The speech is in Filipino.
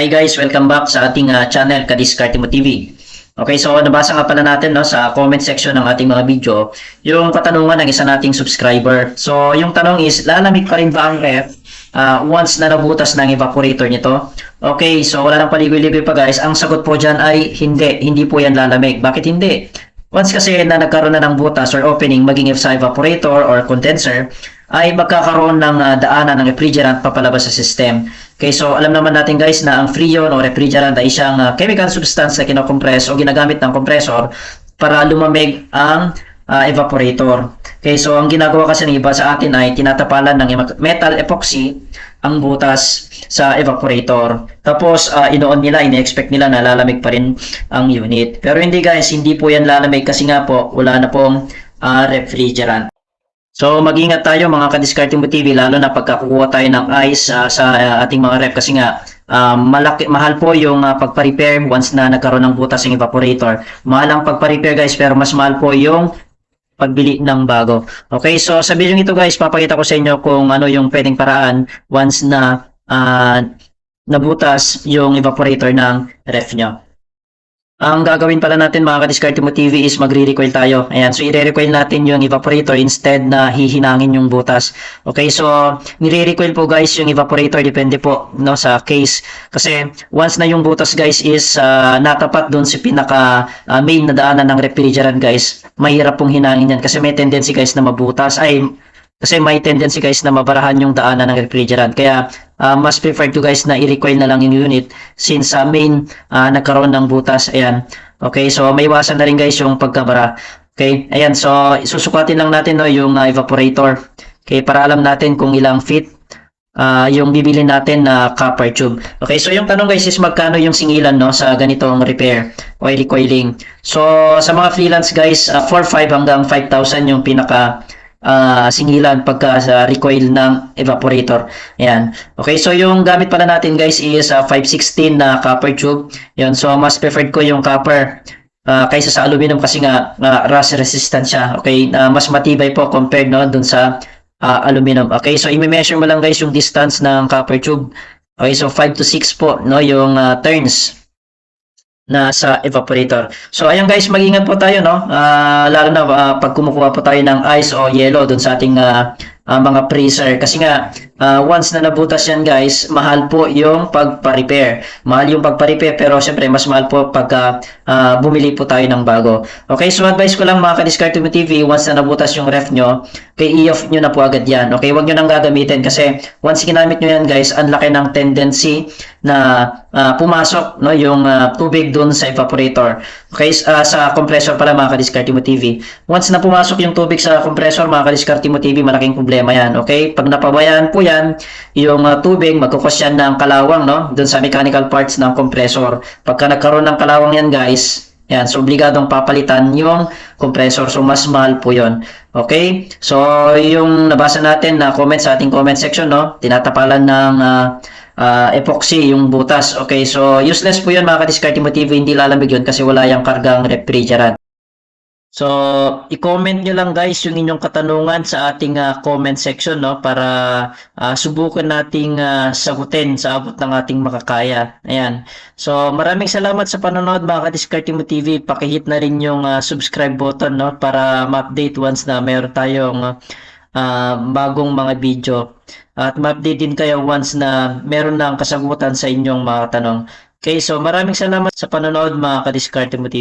Hi guys, welcome back sa ating uh, channel Kadiskarte Mo TV. Okay, so nabasa nga pala natin no sa comment section ng ating mga video yung katanungan ng isa nating subscriber. So, yung tanong is lalamig pa rin ba ang ref uh, once na nabutas ng evaporator nito? Okay, so wala nang paligoy-ligoy pa guys. Ang sagot po dyan ay hindi, hindi po yan lalamig. Bakit hindi? Once kasi na nagkaroon na ng butas or opening maging sa evaporator or condenser, ay magkakaroon ng uh, daanan ng refrigerant papalabas sa system. Okay, so alam naman natin guys na ang freon o refrigerant ay isang uh, chemical substance na kinokompress o ginagamit ng compressor para lumamig ang uh, evaporator. Okay, so ang ginagawa kasi ng iba sa atin ay tinatapalan ng metal epoxy ang butas sa evaporator. Tapos uh, inoon nila, ine-expect nila na lalamig pa rin ang unit. Pero hindi guys, hindi po yan lalamig kasi nga po wala na pong uh, refrigerant. So mag-ingat tayo mga ka-discarding TV lalo na pagkakukuha tayo ng ice uh, sa uh, ating mga ref kasi nga uh, malaki, mahal po yung uh, pagpa-repair once na nagkaroon ng butas ng evaporator. Mahal ang pagpa-repair guys pero mas mahal po yung pagbili ng bago. Okay, so sa video ito guys, papakita ko sa inyo kung ano yung pwedeng paraan once na uh, nabutas yung evaporator ng ref nyo. Ang gagawin pala natin mga ka-discard mo TV is magre-recoil tayo. Ayan, so i-recoil natin yung evaporator instead na hihinangin yung butas. Okay, so nire-recoil po guys yung evaporator depende po no sa case kasi once na yung butas guys is uh, natapat doon sa pinaka uh, main na daanan ng refrigerant guys, mahirap pong hinangin yan kasi may tendency guys na mabutas ay kasi may tendency guys na mabarahan yung daanan ng refrigerant. Kaya uh, mas preferred to guys na i-recoil na lang yung unit since sa uh, main uh, nagkaroon ng butas. Ayan. Okay, so may iwasan na rin guys yung pagkabara. Okay, ayan. So susukatin lang natin no, yung uh, evaporator. Okay, para alam natin kung ilang feet uh, yung bibili natin na copper tube. Okay, so yung tanong guys is magkano yung singilan no sa ganitong repair o recoiling. So sa mga freelance guys, uh, 4-5 hanggang 5,000 yung pinaka uh, singilan pagka sa recoil ng evaporator. Ayan. Okay, so yung gamit pala natin guys is uh, 516 na copper tube. Yan, so mas preferred ko yung copper uh, kaysa sa aluminum kasi nga uh, rust resistant siya. Okay, uh, mas matibay po compared no dun sa uh, aluminum. Okay, so i-measure mo lang guys yung distance ng copper tube. Okay, so 5 to 6 po no yung uh, turns na sa evaporator. So ayan guys, mag-ingat po tayo no. Uh, lalo na uh, pag kumukuha po tayo ng ice o yellow dun sa ating uh, uh, mga freezer kasi nga uh, once na nabutas yan guys, mahal po yung pagpa-repair. Mahal yung pagpa-repair pero syempre mas mahal po pagka uh, bumili po tayo ng bago. Okay, so advice ko lang mga ka-discard TV, once na nabutas yung ref nyo, kay i-off nyo na po agad yan. Okay, wag nyo nang gagamitin kasi once ginamit nyo yan guys, ang laki ng tendency na uh, pumasok no yung uh, tubig doon sa evaporator. Okay, uh, sa compressor pala mga ka-discard TV. Once na pumasok yung tubig sa compressor mga ka-discard TV, malaking problema yan. Okay, pag napabayaan po yan, yung uh, tubig magkukos yan ng kalawang no doon sa mechanical parts ng compressor. Pagka nagkaroon ng kalawang yan guys, yan, so obligadong papalitan yung compressor. So mas mahal po 'yon. Okay? So yung nabasa natin na comment sa ating comment section no, tinatapalan ng uh, uh, epoxy yung butas. Okay, so useless po 'yun mga ka-discard TV, hindi lalamig 'yun kasi wala yang kargang refrigerant. So, i-comment nyo lang guys yung inyong katanungan sa ating uh, comment section no para uh, subukan nating uh, sagutin sa abot ng ating makakaya. Ayan. So, maraming salamat sa panonood mga ka-Discarding mo TV. Paki-hit na rin yung uh, subscribe button no para ma-update once na meron tayong uh, bagong mga video. At ma-update din kayo once na meron na ang kasagutan sa inyong mga tanong. Okay, so maraming salamat sa panonood mga ka-Discarding mo TV.